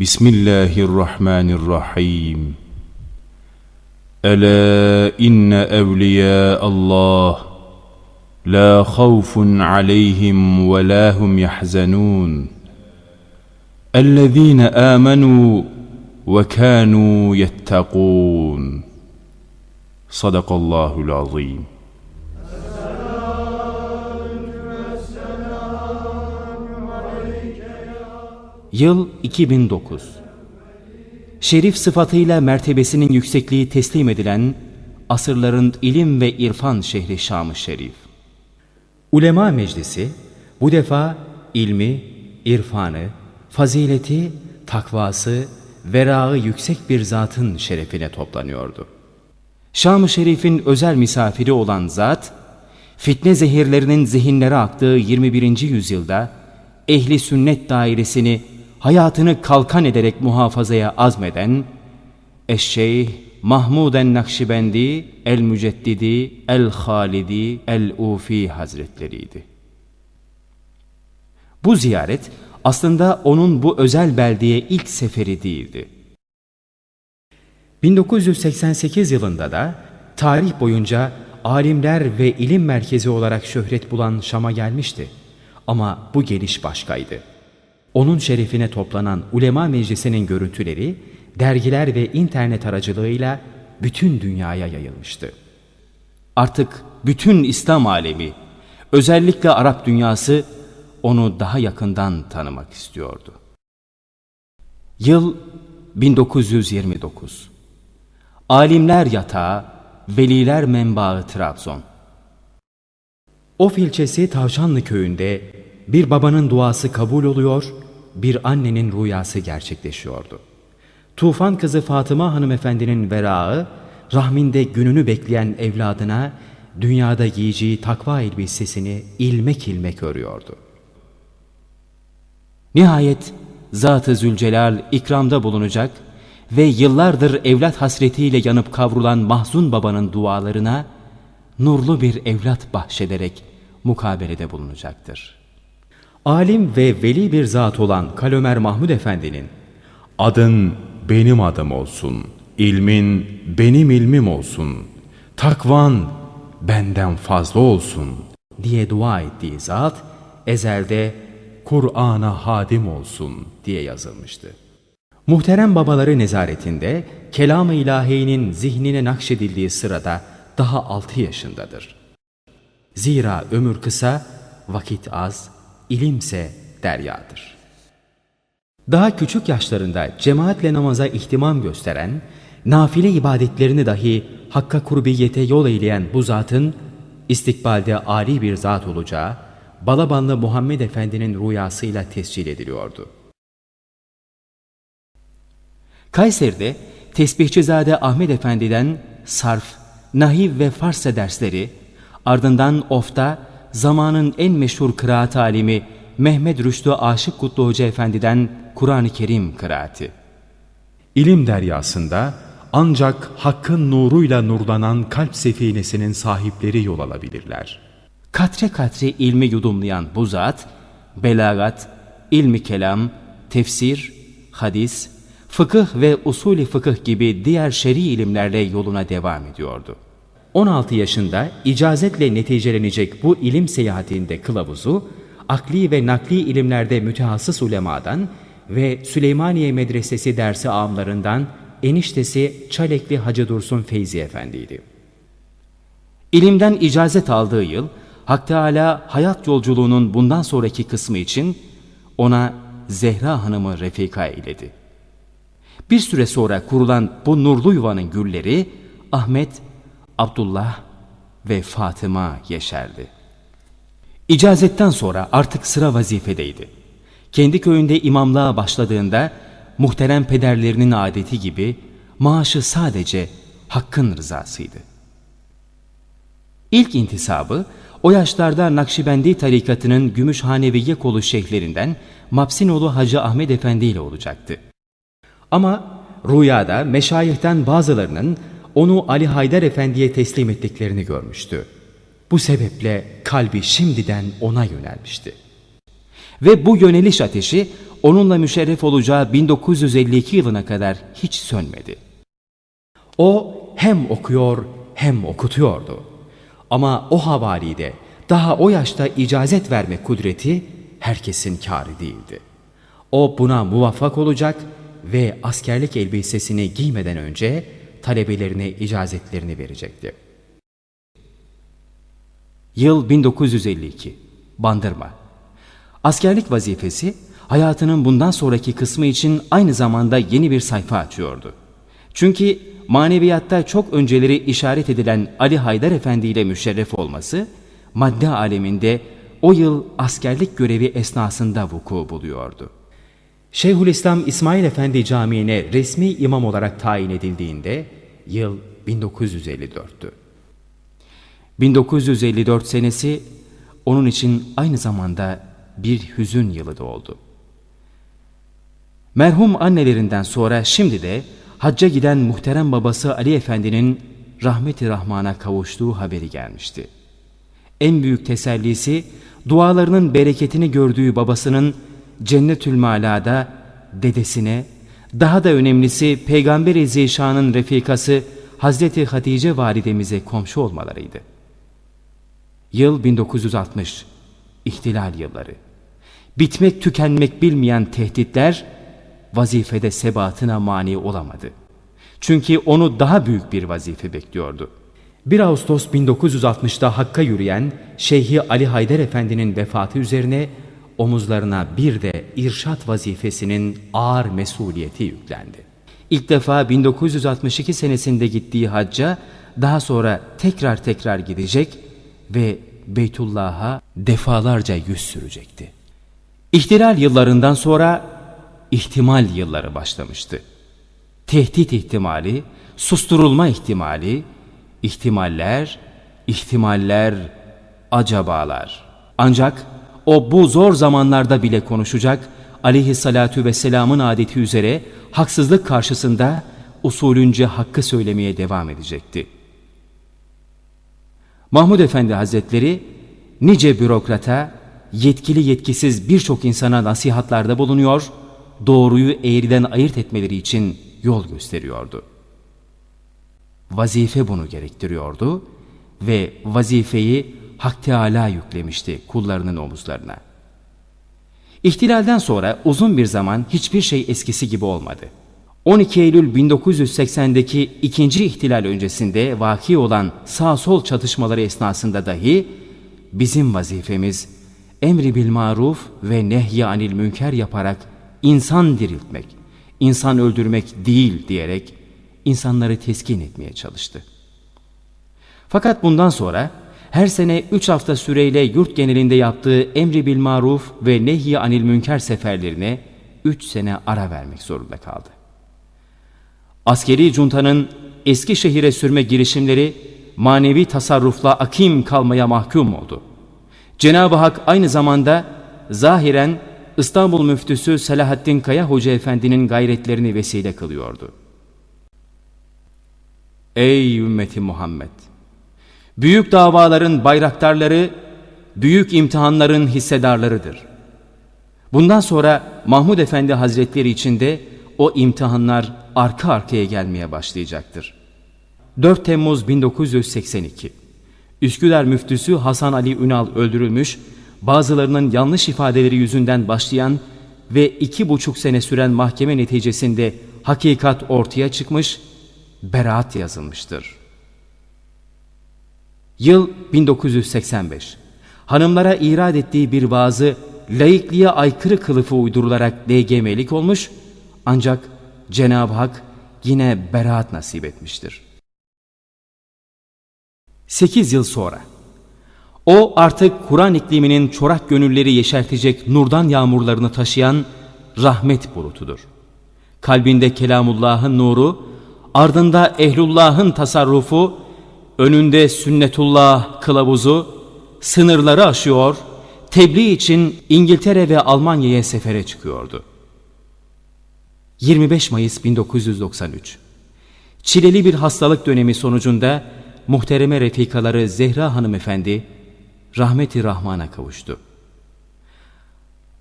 بسم الله الرحمن الرحيم. ألا إن أولياء الله لا خوف عليهم ولا هم يحزنون. الذين آمنوا وكانوا يتقون. صدق الله العظيم. Yıl 2009. Şerif sıfatıyla mertebesinin yüksekliği teslim edilen asırların ilim ve irfan şehri Şam-ı Şerif. Ulema Meclisi bu defa ilmi, irfanı, fazileti, takvası, verağı yüksek bir zatın şerefine toplanıyordu. Şam-ı Şerif'in özel misafiri olan zat, fitne zehirlerinin zihinlere aktığı 21. yüzyılda ehli sünnet dairesini hayatını kalkan ederek muhafazaya azmeden Eşşeyh Mahmuden Nakşibendi El-Müceddidi El-Halidi El-Ufi Hazretleriydi. Bu ziyaret aslında onun bu özel beldeye ilk seferi değildi. 1988 yılında da tarih boyunca alimler ve ilim merkezi olarak şöhret bulan Şam'a gelmişti. Ama bu geliş başkaydı. Onun şerefine toplanan ulema meclisinin görüntüleri dergiler ve internet aracılığıyla bütün dünyaya yayılmıştı. Artık bütün İslam alemi, özellikle Arap dünyası onu daha yakından tanımak istiyordu. Yıl 1929. Alimler yatağı, veliler menbaı Trabzon. Of ilçesi Tavşanlı köyünde bir babanın duası kabul oluyor, bir annenin rüyası gerçekleşiyordu. Tufan kızı Fatıma hanımefendinin verağı, rahminde gününü bekleyen evladına dünyada giyeceği takva elbisesini ilmek ilmek örüyordu. Nihayet Zat-ı Zülcelal ikramda bulunacak ve yıllardır evlat hasretiyle yanıp kavrulan mahzun babanın dualarına nurlu bir evlat bahşederek mukabelede bulunacaktır. Alim ve veli bir zat olan Kalömer Mahmud Efendi'nin Adın benim adım olsun, ilmin benim ilmim olsun, takvan benden fazla olsun. diye dua ettiği zat ezelde Kur'an'a hadim olsun diye yazılmıştı. Muhterem babaları nezaretinde kelam-ı ilahinin zihnine nakşedildiği sırada daha 6 yaşındadır. Zira ömür kısa, vakit az, ilimse deryadır. Daha küçük yaşlarında cemaatle namaza ihtimam gösteren, nafile ibadetlerini dahi hakka kurbiyete yol eyleyen bu zatın, istikbalde âli bir zat olacağı, Balabanlı Muhammed Efendi'nin rüyasıyla tescil ediliyordu. Kayseri'de Tesbihçizade Ahmet Efendi'den sarf, nahiv ve Farsça dersleri, ardından Of'ta zamanın en meşhur kıraat alimi Mehmet Rüştü Aşık Kutlu Hoca Efendi'den Kur'an-ı Kerim kıraati. İlim deryasında ancak hakkın nuruyla nurlanan kalp sefinesinin sahipleri yol alabilirler. Katre katre ilmi yudumlayan bu zat, belagat, ilmi kelam, tefsir, hadis, fıkıh ve usulü fıkıh gibi diğer şer'i ilimlerle yoluna devam ediyordu. 16 yaşında icazetle neticelenecek bu ilim seyahatinde kılavuzu, akli ve nakli ilimlerde mütehassıs ulemadan ve Süleymaniye Medresesi dersi ağamlarından eniştesi Çalekli Hacı Dursun Feyzi Efendi'ydi. İlimden icazet aldığı yıl Hak Teala hayat yolculuğunun bundan sonraki kısmı için ona Zehra Hanım'ı refika eyledi. Bir süre sonra kurulan bu nurlu yuvanın gülleri Ahmet, Abdullah ve Fatıma yeşerdi. İcazetten sonra artık sıra vazifedeydi. Kendi köyünde imamlığa başladığında muhterem pederlerinin adeti gibi maaşı sadece hakkın rızasıydı. İlk intisabı o yaşlarda Nakşibendi tarikatının Gümüşhaneviye kolu şeyhlerinden Mapsinoğlu Hacı Ahmet Efendi ile olacaktı. Ama rüyada meşayihten bazılarının onu Ali Haydar Efendi'ye teslim ettiklerini görmüştü. Bu sebeple kalbi şimdiden ona yönelmişti. Ve bu yöneliş ateşi onunla müşerref olacağı 1952 yılına kadar hiç sönmedi. O hem okuyor hem okutuyordu. Ama o havalide daha o yaşta icazet verme kudreti herkesin kârı değildi. O buna muvaffak olacak ve askerlik elbisesini giymeden önce talebelerine icazetlerini verecekti. Yıl 1952. Bandırma. Askerlik vazifesi hayatının bundan sonraki kısmı için aynı zamanda yeni bir sayfa açıyordu. Çünkü maneviyatta çok önceleri işaret edilen Ali Haydar Efendi ile müşerref olması, madde aleminde o yıl askerlik görevi esnasında vuku buluyordu. Şeyhülislam İsmail Efendi Camii'ne resmi imam olarak tayin edildiğinde yıl 1954'tü. 1954 senesi onun için aynı zamanda bir hüzün yılı da oldu. Merhum annelerinden sonra şimdi de hacca giden muhterem babası Ali Efendi'nin rahmeti rahmana kavuştuğu haberi gelmişti. En büyük tesellisi dualarının bereketini gördüğü babasının Cennetül Mala'da dedesine, daha da önemlisi Peygamber-i Zişan'ın refikası Hazreti Hatice validemize komşu olmalarıydı. Yıl 1960, ihtilal yılları. Bitmek tükenmek bilmeyen tehditler vazifede sebatına mani olamadı. Çünkü onu daha büyük bir vazife bekliyordu. 1 Ağustos 1960'da Hakk'a yürüyen Şeyhi Ali Haydar Efendi'nin vefatı üzerine omuzlarına bir de irşat vazifesinin ağır mesuliyeti yüklendi. İlk defa 1962 senesinde gittiği hacca daha sonra tekrar tekrar gidecek ve Beytullah'a defalarca yüz sürecekti. İhtilal yıllarından sonra ihtimal yılları başlamıştı. Tehdit ihtimali, susturulma ihtimali, ihtimaller, ihtimaller, acabalar. Ancak o bu zor zamanlarda bile konuşacak, aleyhissalatu vesselamın adeti üzere haksızlık karşısında usulünce hakkı söylemeye devam edecekti. Mahmud Efendi Hazretleri nice bürokrata, yetkili yetkisiz birçok insana nasihatlarda bulunuyor, doğruyu eğriden ayırt etmeleri için yol gösteriyordu. Vazife bunu gerektiriyordu ve vazifeyi Hak Teala yüklemişti kullarının omuzlarına. İhtilalden sonra uzun bir zaman hiçbir şey eskisi gibi olmadı. 12 Eylül 1980'deki ikinci ihtilal öncesinde vaki olan sağ-sol çatışmaları esnasında dahi bizim vazifemiz emri bil maruf ve nehy anil münker yaparak insan diriltmek, insan öldürmek değil diyerek insanları teskin etmeye çalıştı. Fakat bundan sonra her sene 3 hafta süreyle yurt genelinde yaptığı emri bil maruf ve nehy anil münker seferlerine 3 sene ara vermek zorunda kaldı. Askeri cuntanın Eskişehir'e sürme girişimleri manevi tasarrufla akim kalmaya mahkum oldu. Cenab-ı Hak aynı zamanda zahiren İstanbul müftüsü Selahaddin Kaya Hoca Efendi'nin gayretlerini vesile kılıyordu. Ey ümmeti Muhammed! Büyük davaların bayraktarları, büyük imtihanların hissedarlarıdır. Bundan sonra Mahmud Efendi Hazretleri içinde o imtihanlar arka arkaya gelmeye başlayacaktır. 4 Temmuz 1982 Üsküdar müftüsü Hasan Ali Ünal öldürülmüş, bazılarının yanlış ifadeleri yüzünden başlayan ve iki buçuk sene süren mahkeme neticesinde hakikat ortaya çıkmış, beraat yazılmıştır. Yıl 1985. Hanımlara irad ettiği bir vaazı laikliğe aykırı kılıfı uydurularak DGM'lik olmuş ancak Cenab-ı Hak yine beraat nasip etmiştir. 8 yıl sonra o artık Kur'an ikliminin çorak gönülleri yeşertecek nurdan yağmurlarını taşıyan rahmet bulutudur. Kalbinde kelamullahın nuru, ardında ehlullahın tasarrufu, önünde sünnetullah kılavuzu, sınırları aşıyor, tebliğ için İngiltere ve Almanya'ya sefere çıkıyordu. 25 Mayıs 1993 Çileli bir hastalık dönemi sonucunda muhtereme refikaları Zehra hanımefendi rahmeti rahmana kavuştu.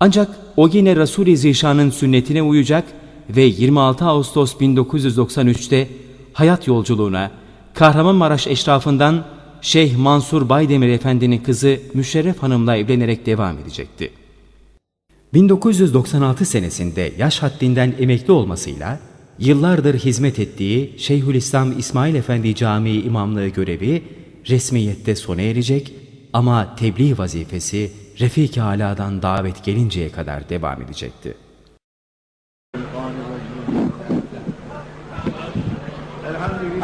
Ancak o yine Resul-i Zişan'ın sünnetine uyacak ve 26 Ağustos 1993'te hayat yolculuğuna Kahramanmaraş eşrafından Şeyh Mansur Baydemir Efendi'nin kızı Müşerref Hanım'la evlenerek devam edecekti. 1996 senesinde yaş haddinden emekli olmasıyla yıllardır hizmet ettiği Şeyhülislam İsmail Efendi Camii imamlığı görevi resmiyette sona erecek ama tebliğ vazifesi Refik-i Ala'dan davet gelinceye kadar devam edecekti.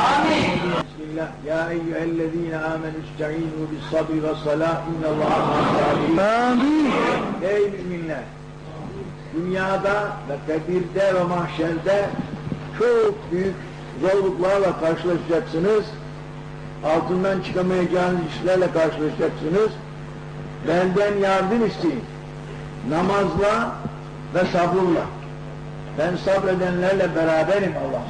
Amin. Bismillah. Ya eyyühellezine amenü iste'inu bis sabri ve salah innallâhu Amin. Ey müminler! Dünyada ve kabirde ve mahşerde çok büyük zorluklarla karşılaşacaksınız. Altından çıkamayacağınız işlerle karşılaşacaksınız. Benden yardım isteyin. Namazla ve sabırla. Ben sabredenlerle beraberim Allah.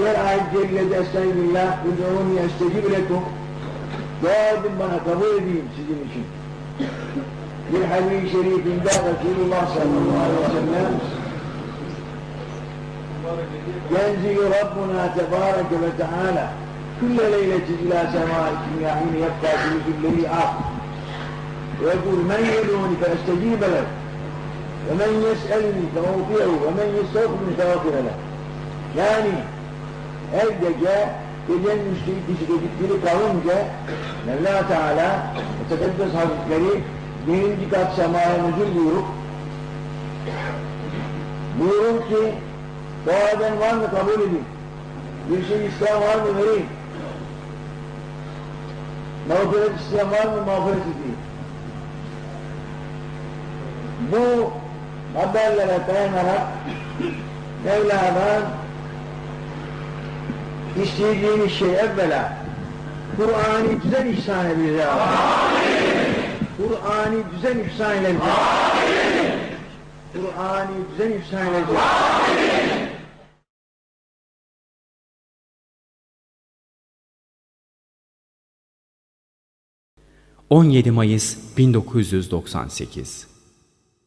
Ayet-i celilede Estağfirullah Ud'uni estecib lekum Dua edin bana kabul edeyim sizin için. Bir hadis-i şerifinde Resulullah sallallahu aleyhi ve sellem ينزل ربنا تبارك وتعالى كل ليلة إلى سماء الدنيا حين يبقى ثلث الليل آخر ويقول من يدعوني فأستجيب له ومن يسألني فأعطيه ومن يستغفرني فأغفر له yani her gece gecenin ikisi gecikleri kalınca Mevla Teala ve Tekaddes Hazretleri birinci kat semaya nüzul buyurup buyurun ki dua eden var mı kabul edin? Bir şey isteyen var mı vereyim? Mağfiret isteyen var mı? Mağfiret edeyim. Bu haberlere dayanarak Mevla'dan istediğimiz şey evvela Kur'an'ı düzen ihsan edeceğiz. Kur'an'ı düzen ihsan edeceğiz. Kur'an'ı düzen ihsan edeceğiz. 17 Mayıs 1998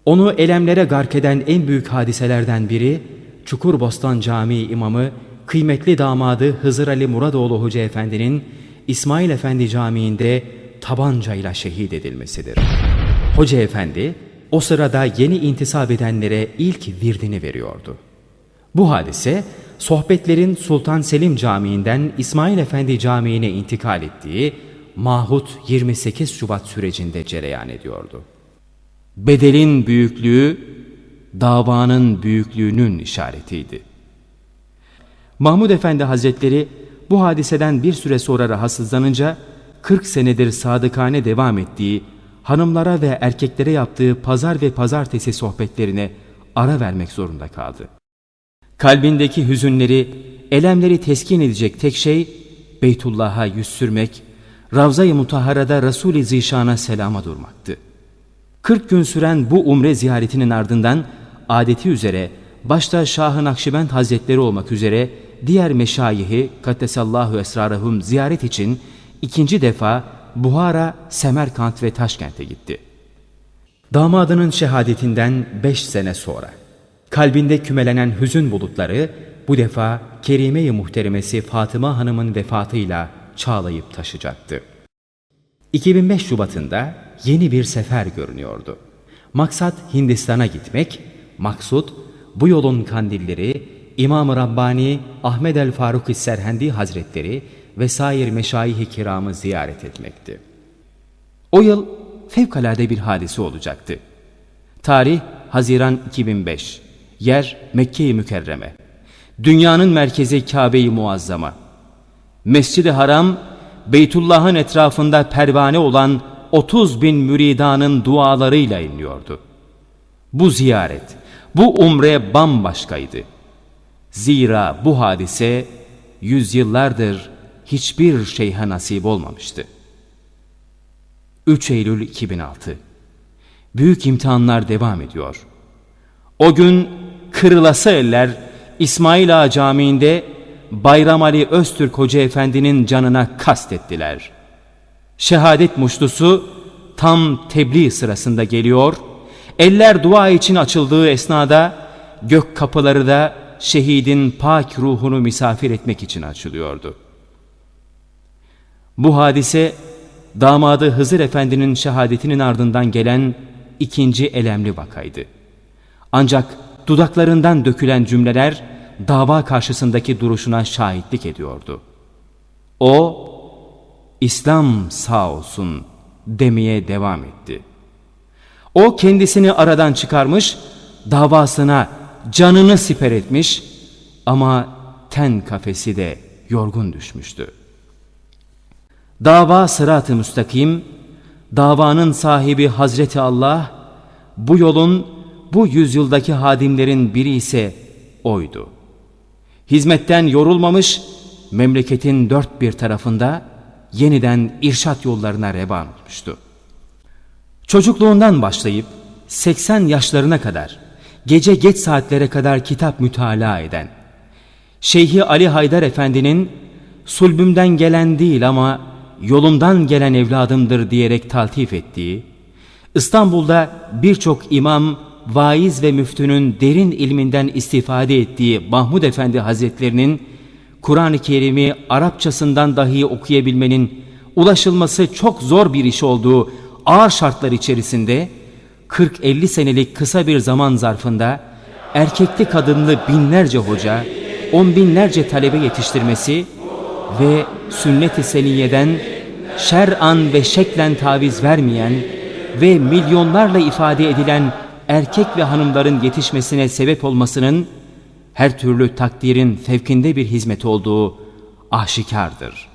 Onu elemlere gark eden en büyük hadiselerden biri Çukurbostan Camii imamı kıymetli damadı Hızır Ali Muradoğlu Hoca Efendi'nin İsmail Efendi Camii'nde tabancayla şehit edilmesidir. Hoca Efendi o sırada yeni intisap edenlere ilk virdini veriyordu. Bu hadise sohbetlerin Sultan Selim Camii'nden İsmail Efendi Camii'ne intikal ettiği Mahut 28 Şubat sürecinde cereyan ediyordu. Bedelin büyüklüğü davanın büyüklüğünün işaretiydi. Mahmud Efendi Hazretleri bu hadiseden bir süre sonra rahatsızlanınca 40 senedir sadıkane devam ettiği hanımlara ve erkeklere yaptığı pazar ve pazartesi sohbetlerine ara vermek zorunda kaldı. Kalbindeki hüzünleri, elemleri teskin edecek tek şey Beytullah'a yüz sürmek, Ravza-i Mutahhara'da Resul-i Zişan'a selama durmaktı. 40 gün süren bu umre ziyaretinin ardından adeti üzere başta Şah-ı Nakşibend Hazretleri olmak üzere diğer meşayihi Kaddesallahu Esrarahum ziyaret için ikinci defa Buhara, Semerkant ve Taşkent'e gitti. Damadının şehadetinden beş sene sonra kalbinde kümelenen hüzün bulutları bu defa Kerime-i Muhteremesi Fatıma Hanım'ın vefatıyla çağlayıp taşacaktı. 2005 Şubat'ında yeni bir sefer görünüyordu. Maksat Hindistan'a gitmek, maksut bu yolun kandilleri İmam-ı Rabbani Ahmed el Faruk Serhendi Hazretleri ve sair meşayih-i kiramı ziyaret etmekti. O yıl fevkalade bir hadise olacaktı. Tarih Haziran 2005. Yer Mekke-i Mükerreme. Dünyanın merkezi Kabe-i Muazzama. Mescid-i Haram, Beytullah'ın etrafında pervane olan 30 bin müridanın dualarıyla inliyordu. Bu ziyaret, bu umre bambaşkaydı. Zira bu hadise yüzyıllardır hiçbir şeyhe nasip olmamıştı. 3 Eylül 2006 Büyük imtihanlar devam ediyor. O gün kırılası eller İsmail Ağa Camii'nde Bayram Ali Öztürk Hoca Efendi'nin canına kastettiler. Şehadet muştusu tam tebliğ sırasında geliyor, eller dua için açıldığı esnada gök kapıları da şehidin pak ruhunu misafir etmek için açılıyordu. Bu hadise damadı Hızır Efendi'nin şehadetinin ardından gelen ikinci elemli vakaydı. Ancak dudaklarından dökülen cümleler dava karşısındaki duruşuna şahitlik ediyordu. O, İslam sağ olsun demeye devam etti. O kendisini aradan çıkarmış, davasına canını siper etmiş ama ten kafesi de yorgun düşmüştü. Dava sırat-ı müstakim, davanın sahibi Hazreti Allah, bu yolun bu yüzyıldaki hadimlerin biri ise oydu. Hizmetten yorulmamış, memleketin dört bir tarafında yeniden irşat yollarına revan olmuştu. Çocukluğundan başlayıp 80 yaşlarına kadar gece geç saatlere kadar kitap mütalaa eden Şeyhi Ali Haydar Efendi'nin sulbümden gelen değil ama yolumdan gelen evladımdır diyerek taltif ettiği, İstanbul'da birçok imam, vaiz ve müftünün derin ilminden istifade ettiği Mahmud Efendi Hazretlerinin Kur'an-ı Kerim'i Arapçasından dahi okuyabilmenin ulaşılması çok zor bir iş olduğu ağır şartlar içerisinde 40-50 senelik kısa bir zaman zarfında erkekli kadınlı binlerce hoca, on binlerce talebe yetiştirmesi ve sünnet-i seniyeden şer'an ve şeklen taviz vermeyen ve milyonlarla ifade edilen erkek ve hanımların yetişmesine sebep olmasının her türlü takdirin fevkinde bir hizmet olduğu aşikardır.''